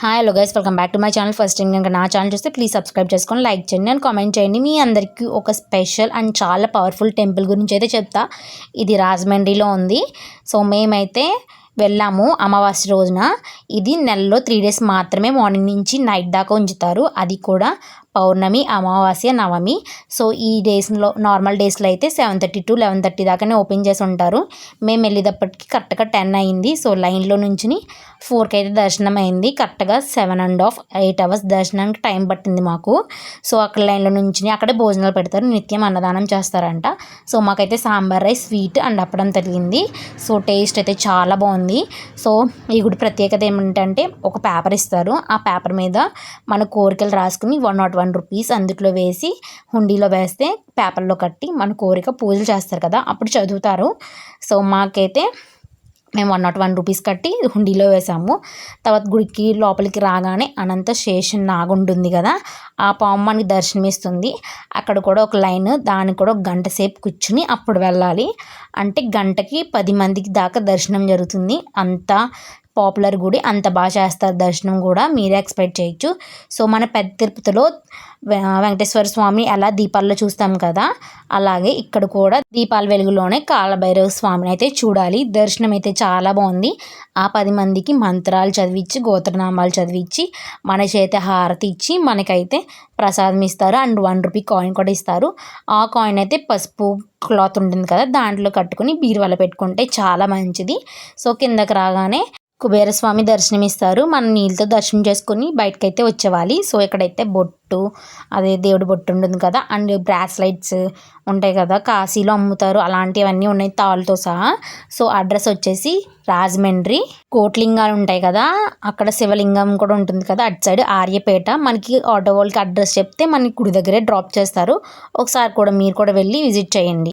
Hi hello guys welcome back to my channel first time కనుక నా channel చూస్తే please subscribe చేసుకొని like చేయండి అండ్ కామెంట్ చేయండి. మీ అందరికీ ఒక స్పెషల్ అండ్ చాలా పవర్ఫుల్ టెంపుల్ గురించి అయితే చెప్తా. ఇది రాజమండ్రిలో ఉంది. సో మేమైతే వెళ్ళాము అమావాస్య రోజున. ఇది నెలలో త్రీ డేస్ మాత్రమే మార్నింగ్ నుంచి నైట్ దాకా ఉంచుతారు. అది కూడా పౌర్ణమి అమావాస్య నవమి. సో ఈ డేస్లో నార్మల్ డేస్లో అయితే seven thirty to eleven thirty దాకానే open చేసి ఉంటారు. మేము వెళ్ళేటప్పటికి కరెక్ట్గా టెన్ అయింది. సో లైన్లో నుంచి ఫోర్కి అయితే దర్శనం అయింది. కరెక్ట్గా seven and half eight hours దర్శనానికి టైం పట్టింది మాకు. సో అక్కడ లైన్లో నుంచి అక్కడే భోజనాలు పెడతారు. నిత్యం అన్నదానం చేస్తారంట. సో మాకైతే సాంబార్ రైస్ స్వీట్ అండ్ అప్పడం తగిలింది. సో టేస్ట్ అయితే చాలా బాగుంది. సో ఈ గుడి ప్రత్యేకత ఏమిటంటే ఒక పేపర్ ఇస్తారు. ఆ పేపర్ మీద మన కోరికలు రాసుకుని వన్ నాట్ వన్ రూపీస్ అందులో వేసి హుండీలో వేస్తే పేపర్లో కట్టి మన కోరిక పూజలు చేస్తారు కదా అప్పుడు చదువుతారు. సో మాకైతే మేము వన్ నాట్ వన్ రూపీస్ కట్టి హుండీలో వేసాము. తర్వాత గుడికి లోపలికి రాగానే అనంత శేషన్ నాగుంటుంది కదా ఆ పాము మనకి దర్శనమిస్తుంది. అక్కడ కూడా ఒక లైన్ దానికి కూడా ఒక గంట సేపు కూర్చుని అప్పుడు వెళ్ళాలి. అంటే గంటకి పది మందికి దాకా దర్శనం జరుగుతుంది. అంత పాపులర్ గుడి అంత బాగా చేస్తారు దర్శనం కూడా మీరే ఎక్స్పెక్ట్ చేయొచ్చు. సో మన పెద్ద తిరుపతిలో వెంకటేశ్వర స్వామిని ఎలా దీపాల్లో చూస్తాం కదా అలాగే ఇక్కడ కూడా దీపాల వెలుగులోనే కాలభైరవ స్వామిని అయితే చూడాలి. దర్శనం అయితే చాలా బాగుంది. ఆ పది మందికి మంత్రాలు చదివించి గోత్రనామాలు చదివించి మన చేత హారతి ఇచ్చి మనకైతే ప్రసాదం ఇస్తారు. అండ్ వన్ రూపీ కాయిన్ కూడా ఇస్తారు. ఆ కాయిన్ అయితే పసుపు క్లాత్ ఉంటుంది కదా దాంట్లో కట్టుకుని బీరువాలో పెట్టుకుంటే చాలా మంచిది. సో కిందకి రాగానే కుబేరస్వామి దర్శనం ఇస్తారు మనం నీళ్ళతో దర్శనం చేసుకుని బయటకైతే వచ్చేవాలి. సో ఇక్కడైతే బొట్టు అదే దేవుడి బొట్టు ఉంటుంది కదా అండ్ బ్రాస్లైట్స్ ఉంటాయి కదా కాశీలో అమ్ముతారు. అలాంటివన్నీ ఉన్నాయి తాళ్ళతో సహా. సో అడ్రస్ వచ్చేసి రాజమండ్రి. కోట్లింగాలు ఉంటాయి కదా అక్కడ శివలింగం కూడా ఉంటుంది కదా అటు సైడ్ ఆర్యపేట. మనకి ఆటో వాళ్ళకి అడ్రస్ చెప్తే మనకి గుడి దగ్గరే డ్రాప్ చేస్తారు. ఒకసారి కూడా మీరు కూడా వెళ్ళి విజిట్ చేయండి.